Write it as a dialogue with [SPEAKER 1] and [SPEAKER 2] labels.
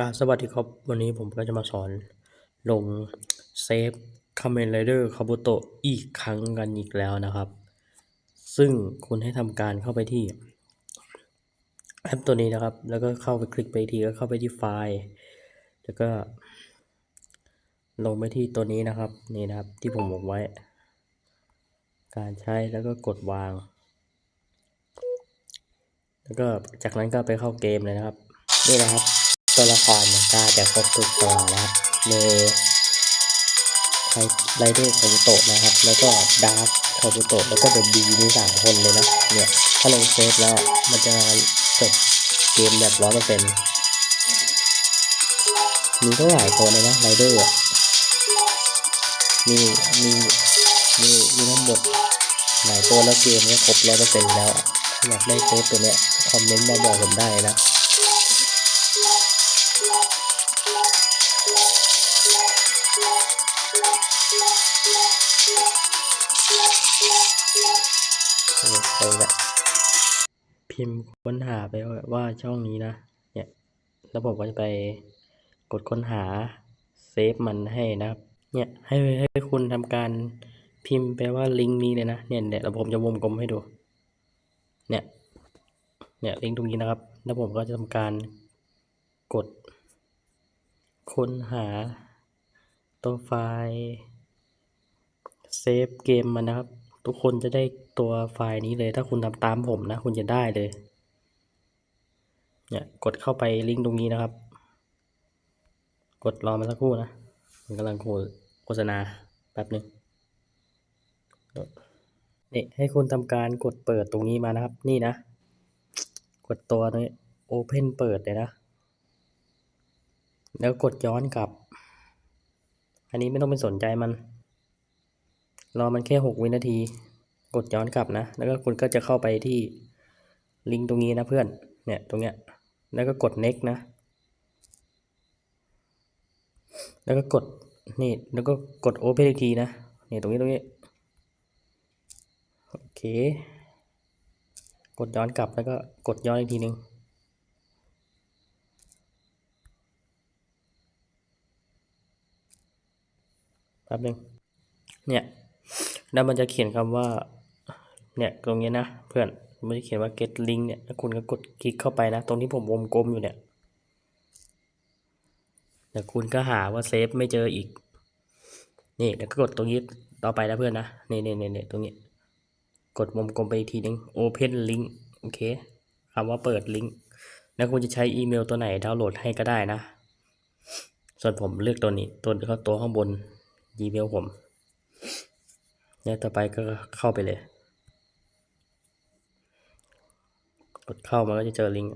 [SPEAKER 1] กาบสวัสดีครับ วันนี้ผมก็จะมาสอนลงเซฟคาเมนไรเดอร์คาบุโตอีกครั้งกันอีกแล้วนะครับ ซึ่งคุณให้ทำการเข้าไปที่แอปตัวนี้นะครับ แล้วก็เข้าไปคลิกไปอีกทีก็เข้าไปที่ไฟล์ แล้วก็ ลงไปที่ตัวนี้นะครับ นี่นะครับที่ผมบอกไว้ การใช้แล้วก็กดวาง แล้วก็จากนั้นก็ไปเข้าเกมเลยนะครับ นี่นะครับ ตัวละครเนี่ยก็จะครบทุกตัวนะครับเมไรเดอร์คาบุโตะนะครับ แล้วก็ดาร์คคาบุโตะแล้วก็เดบีมีสามคนเลยนะ เนี่ย ถ้าลงเซฟแล้วมันจะจบเกมแบบร้อยเปอร์เซ็นต์มีก็หลายตัวเลยนะไรเดอร์มีมีมีมีทั้งหมดหลายตัวแล้วเกมก็ครบร้อยเปอร์เซ็นต์แล้วถ้าอยากได้เซฟตัวเนี้ยคอมเมนต์มาบอกผมได้นะ ไปละพิมพ์ค้นหาไปว่าช่องนี้นะ เนี่ยแล้วผมก็จะไปกดค้นหาเซฟมันให้นะครับ เนี่ยให้ให้คุณทำการพิมพ์ไปว่าลิงก์นี้เลยนะเนี่ยเนี่ยแล้วผมจะวงกลมให้ดู เนี่ย เนี่ยลิงก์ตรงนี้นะครับ แล้วผมก็จะทำการกด ค้นหาตัวไฟล์เซฟเกมมันนะครับ ทุกคนจะได้ตัวไฟล์นี้เลย ถ้าคุณทำตามผมนะ คุณจะได้เลย เนี่ยกดเข้าไปลิงก์ตรงนี้นะครับ กดรอมาสักครู่นะมันกำลังโฆษณาแป๊บหนึ่งนี่ให้คุณทำการกดเปิดตรงนี้มานะครับ นี่นะ กดตัวนี้ Open เปิดเลยนะ แล้วกดย้อนกลับ อันนี้ไม่ต้องไปสนใจมัน รอมันแค่หกวินาที กดย้อนกลับนะ แล้วก็คุณก็จะเข้าไปที่ลิงก์ตรงนี้นะเพื่อน เนี่ยตรงเนี้ย แล้วก็กด next นะ แล้วก็กดนี่ แล้วก็กด open อีกทีนะ นี่ตรงนี้ตรงนี้ โอเค กดย้อนกลับแล้วก็กดย้อนอีกทีหนึ่งแป๊บหนึ่งเนี่ย แล้วมันจะเขียนคำว่า เนี่ยตรงนี้นะ เพื่อนมันจะเขียนว่า get link เนี่ยแล้วคุณก็กดคลิกเข้าไปนะ ตรงที่ผมวงกลมอยู่เนี่ยแต่คุณก็หาว่าเซฟไม่เจออีก นี่แล้วก็กดตรงนี้ต่อไปนะเพื่อนนะนี่นี่นี่ตรงนี้ กดวงกลมไปอีกทีนึง open link โอเคคำว่าเปิดลิงก์แล้วคุณจะใช้อีเมลตัวไหนดาวน์โหลดให้ก็ได้นะ ส่วนผมเลือกตัวนี้ ตัวเขาตัวข้างบน Gmail ผม เนี่ยต่อไปก็เข้าไปเลย กดเข้ามันก็จะเจอลิงก์